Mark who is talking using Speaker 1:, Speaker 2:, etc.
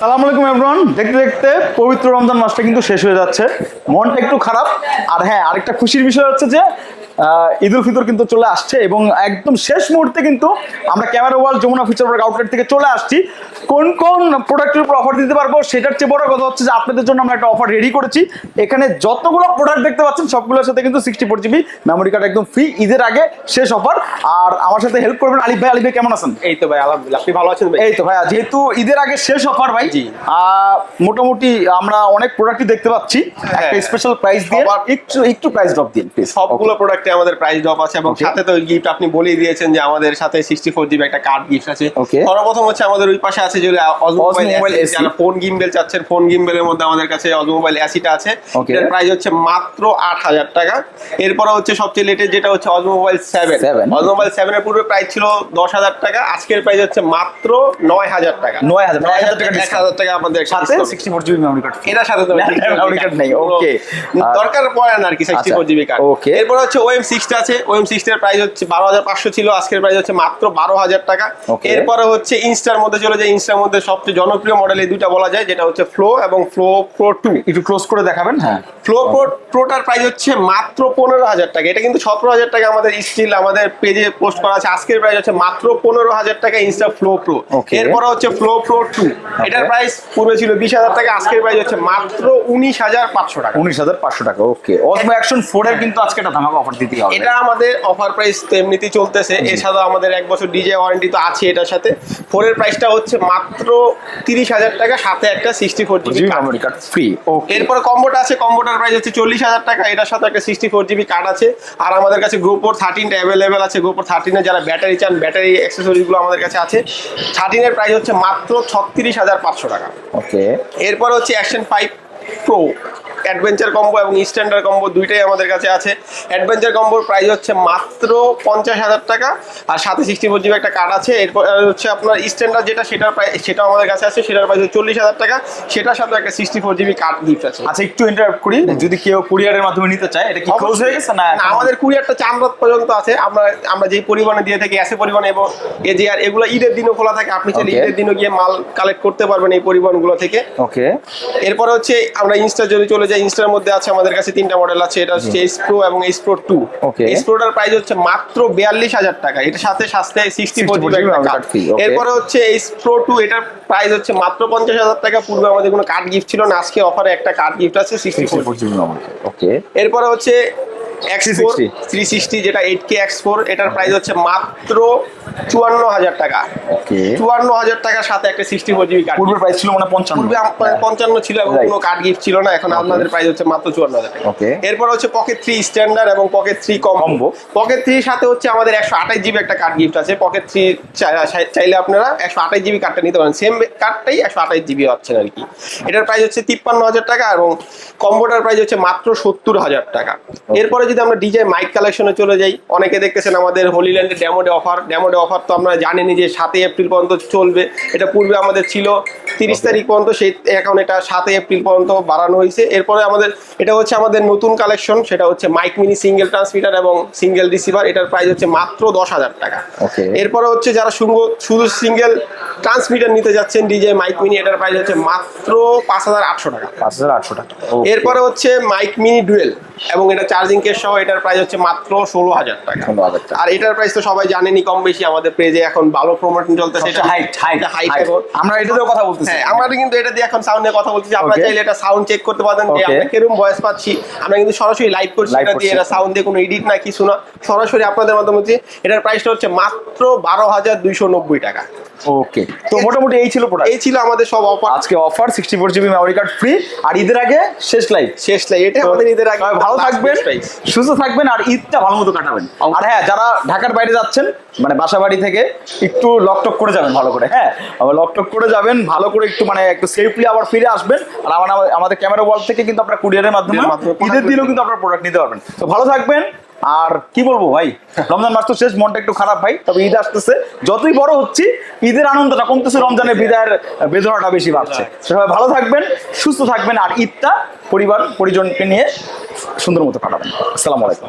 Speaker 1: সালাম আলাইকুম এভরিওয়ান দেখতে দেখতে পবিত্র রমজান মাসটা কিন্তু শেষ হয়ে যাচ্ছে। মনটা একটু খারাপ। আর হ্যাঁ আরেকটা খুশির বিষয় হচ্ছে যে ঈদ উল ফিতর কিন্তু চলে আসছে এবং একদম শেষ মুহূর্তে কিন্তু আমরা camera wall Jamuna future park outlet থেকে চলে আসছি। কোন কোন প্রোডাক্টের উপর অফার দিতে পারব সেটার চেয়ে বড় কথা হচ্ছে যে আপনাদের জন্য আমরা একটা অফার রেডি করেছি। এখানে যতগুলো প্রোডাক্ট দেখতে পাচ্ছেন সবগুলোর সাথে কিন্তু sixty four GB memory card একদম ফ্রি ঈদের আগে শেষ অফার আর আমার সাথে হেল্প করবেন আলিফ ভাই। আলিফ ভাই কেমন আছেন?
Speaker 2: এই তো ভাই আলহামদুলিল্লাহ। আপনি ভালো আছেন ভাই?
Speaker 1: এই তো ভাইয়া যেহেতু ঈদের আগে শেষ অফার ভাই
Speaker 2: জি।
Speaker 1: মোটামুটি আমরা অনেক প্রোডাক্টই দেখতে পাচ্ছি।
Speaker 2: হ্যাঁ।
Speaker 1: একটা স্পেশাল প্রাইস দিয়ে একটু একটু প্রাইস ড্রপ দিন
Speaker 2: সবগুলো প্রোডাক্টে আমাদের প্রাইস ড্রপ আছে এবং সাথে তো গিফট আপনি বলেই দিয়েছেন যে আমাদের সাথে সিক্সটি ফোর জিবি একটা কার্ড গিফট আছে। সর্বপ্রথম হচ্ছে আমাদের ওই পাশে আছে যে অজমো মোবাইল যারা ফোন গিমবেল চাচ্ছেন ফোন গিমবেলের মধ্যে আমাদের কাছে অজমো মোবাইল অ্যাসিটা আছে. এটার প্রাইস হচ্ছে মাত্র আট হাজার টাকা। এরপরে হচ্ছে সবচেয়ে লেটেস্ট যেটা হচ্ছে Osmo mobile seven
Speaker 1: Seven.
Speaker 2: Osmo mobile সেভেনের পূর্বে প্রাইস ছিল দশ হাজার টাকা। আজকের প্রাইস হচ্ছে মাত্র নয় হাজার টাকা।
Speaker 1: নয় হাজার, নয় হাজার টাকা।
Speaker 2: হাজার টাকা আমাদের
Speaker 1: সাথে sixty four GB memory card
Speaker 2: এটার সাথে
Speaker 1: মেমোরি কার্ড নেই ওকে
Speaker 2: দরকার পড়ে না আর কি sixty four GB card
Speaker 1: Okay.
Speaker 2: এরপর হচ্ছে ওএম সিক্সটা আছে ওএম সিক্সটার প্রাইস হচ্ছে বারো হাজার পাঁচশো ছিল আজকের প্রাইস হচ্ছে মাত্র বারো হাজার টাকা। এরপরে হচ্ছে ইনস্টার মধ্যে চলে যায় ইনস্টার মধ্যে সবচেয়ে জনপ্রিয় মডেল এই দুইটা বলা যায় যেটা হচ্ছে ফ্লো এবং ফ্লো প্রো টু
Speaker 1: একটু ক্লোজ করে দেখাবেন। হ্যাঁ।
Speaker 2: ফ্লো প্রো প্রোটার প্রাইস হচ্ছে মাত্র পনেরো হাজার টাকা। এটা কিন্তু সতেরো হাজার টাকা আমাদের স্টিল আমাদের পেজে পোস্ট করা আছে। আজকের প্রাইস হচ্ছে মাত্র পনেরো হাজার টাকা ইনস্টা ফ্লো প্রো. এরপরে হচ্ছে ফ্লো প্রো টু এটার প্রাইস পূর্বে ছিল বিশ হাজার টাকা আজকের প্রাইস হচ্ছে মাত্র উনিশ হাজার পাঁচশো টাকা।
Speaker 1: উনিশ হাজার পাঁচশো টাকা ওকে। অসমো অ্যাকশন ফোর এর কিন্তু আজকে একটা ধামাকা অফার দিতে হবে।
Speaker 2: এটা আমাদের অফার প্রাইস তো এমনিতেই চলতেছে। এছাড়াও আমাদের এক বছর ডিজে ওয়ারেন্টি তো আছে এটার সাথে। ফোরের প্রাইসটা হচ্ছে মাত্র তিরিশ হাজার টাকা সাথে একটা sixty four GB
Speaker 1: GB memory card free okay
Speaker 2: এরপরে কম্বোটা আছে কম্বোটার প্রাইস হচ্ছে চল্লিশ হাজার টাকা এটার সাথে একটা সিক্সটি ফোর জিবি কার্ড আছে। আর আমাদের কাছে গ্রুপোর থার্টিনটা অ্যাভেলেবেল আছে। গ্রুপোর থার্টিনে যারা ব্যাটারি চান ব্যাটারি অ্যাক্সেসরিজগুলো আমাদের কাছে আছে। থার্টিনের প্রাইস হচ্ছে মাত্র ছত্রিশ হাজার পাঁচশো টাকা।
Speaker 1: ওকে।
Speaker 2: এরপর হচ্ছে action five pro adventure combo এবং স্ট্যান্ডার্ড কম্বো দুইটাই আমাদের কাছে আছে। অ্যাডভেঞ্চার কম্বোর প্রাইস হচ্ছে মাত্র পঞ্চাশ হাজার টাকা আর সাথে সিক্সটি ফোর জিবি একটা কার্ড আছে। এরপর হচ্ছে আপনার স্ট্যান্ডার্ড যেটা সেটার প্রাইস সেটাও আমাদের কাছে আছে। সেটার প্রাইস চল্লিশ হাজার টাকা। সেটার সাথে একটা sixty four GB card gift আছে।
Speaker 1: আচ্ছা একটু ইন্টারাপ্ট করি। যদি কেউ কুরিয়ারের মাধ্যমে নিতে চায় এটা কি ক্লোজ হয়ে গেছে না
Speaker 2: আমাদের কুরিয়ারটা চামরাত পর্যন্ত আছে। আমরা আমরা যেই পরিমাণে দিয়ে থাকি এসে পরিমাণে এবং এ যে আর এগুলো ঈদের দিনও খোলা থাকে। আপনি চাইলে. ঈদের দিনও গিয়ে মাল কালেক্ট করতে পারবেন এই পরিবহনগুলো থেকে।
Speaker 1: ওকে
Speaker 2: এরপর হচ্ছে আমরা ইনস্টার যদি চলে যাই। ইনস্টার মধ্যে আছে আমাদের কাছে তিনটা মডেল আছে এটা হচ্ছে এস প্রো এবং এস প্রো টু. এস প্রোটার প্রাইস হচ্ছে মাত্র বিয়াল্লিশ হাজার টাকা। এটার সাথে সাথে sixty four
Speaker 1: 64 GB memory card free, okay.
Speaker 2: এরপরে হচ্ছে এস প্রো টু এটার প্রাইস হচ্ছে মাত্র পঞ্চাশ হাজার টাকা। পূর্বে আমাদের কোনো কার্ড গিফট ছিল না আজকে অফারে একটা কার্ড গিফট আছে সিক্সটি ফোর
Speaker 1: ওকে
Speaker 2: এরপরে হচ্ছে এক্স ফোর
Speaker 1: 360
Speaker 2: থ্রি সিক্সটি যেটা এইট কে এক্স ফোর এটার প্রাইস হচ্ছে মাত্র চুয়ান্ন হাজার টাকা। চুয়ান্ন হাজার টাকার সাথে একটা সিক্সটি ফোর জিবি কার্ড
Speaker 1: পূর্বের প্রাইস ছিল মানে পঞ্চান্ন।
Speaker 2: পঞ্চান্ন ছিল এবং কোনো কার্ড গিফট ছিল না এখন আপনাদের প্রাইস হচ্ছে মাত্র চুয়ান্ন হাজার টাকা এরপর হচ্ছে পকেট থ্রি স্ট্যান্ডার্ড এবং পকেট থ্রি কম্বো পকেট থ্রির সাথে হচ্ছে আমাদের একশো আঠাশ জিবি একটা কার্ড গিফট আছে। পকেট থ্রি চাইলে আপনারা একশো আঠাশ জিবি কার্ডটা নিতে পারেন। সেম কার্ডটাই একশো আঠাশ জিবি পাচ্ছেন আর কি। এটার প্রাইস হচ্ছে তিপ্পান্ন হাজার টাকা এবং কম্বোটার প্রাইস হচ্ছে মাত্র সত্তর হাজার টাকা এরপরে যদি আমরা ডিজে মাইক কালেকশনে চলে যাই অনেকে দেখতেছেন আমাদের হোলিল্যান্ডের ড্যামোডে অফার ড্যামোডে অফার তো আমরা জানেনই যে সাতই এপ্রিল পর্যন্ত চলবে। এটা পূর্বে আমাদের ছিল তিরিশ তারিখ পর্যন্ত সেই এখন এটা সাতই এপ্রিল পর্যন্ত বাড়ানো হয়েছে। এরপরে আমাদের এটা হচ্ছে আমাদের নতুন কালেকশন সেটা হচ্ছে মাইক মিনি সিঙ্গেল ট্রান্সমিটার এবং সিঙ্গেল রিসিভার এটার প্রাইস হচ্ছে মাত্র দশ হাজার টাকা। এরপরে হচ্ছে যারা শুধু সিঙ্গেল ট্রান্সমিটার নিতে যাচ্ছেন ডিজে মাইক মিনি এটার প্রাইস হচ্ছে মাত্র পাঁচ হাজার আটশো টাকা।
Speaker 1: পাঁচ হাজার আটশো টাকা।
Speaker 2: এরপরে হচ্ছে মাইক মিনি ডুয়েল এবং এটা চার্জিং কেস সহ এটার প্রাইস হচ্ছে মাত্র ষোলো হাজার টাকা। আর এটার প্রাইস তো সবাই জানেনই কম বেশি আমাদের পেজে এখন ভালো প্রমোশন চলতেছে
Speaker 1: height, height,
Speaker 2: হাইট
Speaker 1: height। আমরা এটাতেও কথা বলতেছি।
Speaker 2: হ্যাঁ আমরা কিন্তু এটা দিয়ে এখন সাউন্ডে কথা বলতেছি। আপনারা. চাইলে এটা সাউন্ড চেক করতে পারেন যে. আমরা কীরকম ভয়েস পাচ্ছি। আমরা কিন্তু সরাসরি লাইভ করছি এটা দিয়ে এটা সাউন্ড দিয়ে কোনো এডিট না কিছু না। সরাসরি আপনাদের মাধ্যমে হচ্ছে এটার প্রাইসটা হচ্ছে মাত্র বারো হাজার দুইশো নব্বই টাকা।
Speaker 1: ওকে তো মোটামুটি এই ছিল প্রোডাক্ট
Speaker 2: এই ছিল আমাদের সব অফার
Speaker 1: আজকে offer sixty four GB memory card free আর ঈদের আগে শেষ লাইভ
Speaker 2: শেষ লাই এটা আমাদের ঈদের আগে।
Speaker 1: ভালো থাকবেন সুস্থ থাকবেন আর ঈদটা ভালো মতো কাটাবেন। আর হ্যাঁ যারা ঢাকার বাইরে যাচ্ছেন মানে বাসা বাড়ি থেকে একটু লকটক করে যাবেন ভালো করে। হ্যাঁ আবার লকটক করে যাবেন ভালো করে একটু মানে একটু সেফলি আবার ফিরে আসবেন আর আমার আমাদের ক্যামেরা ওয়াল থেকে কিন্তু আপনার কুরিয়ারের মাধ্যমে ঈদের দিনেও কিন্তু আপনার প্রোডাক্ট নিতে পারবেন। তো ভালো থাকবেন আর কি বলব ভাই? রমজান মাস তো শেষ, মনটা একটু খারাপ ভাই, তবে ঈদ আসতেছে। যতই বড় হচ্ছি, ঈদের আনন্দটা কমতেছে, রমজানের বিদায়ের বেদনাটা বেশি বাড়ছে। সবাই ভালো থাকবেন, সুস্থ থাকবেন, আর ঈদটা পরিবার, পরিজনকে নিয়ে সুন্দর মতো কাটাবেন। আসসালামু আলাইকুম।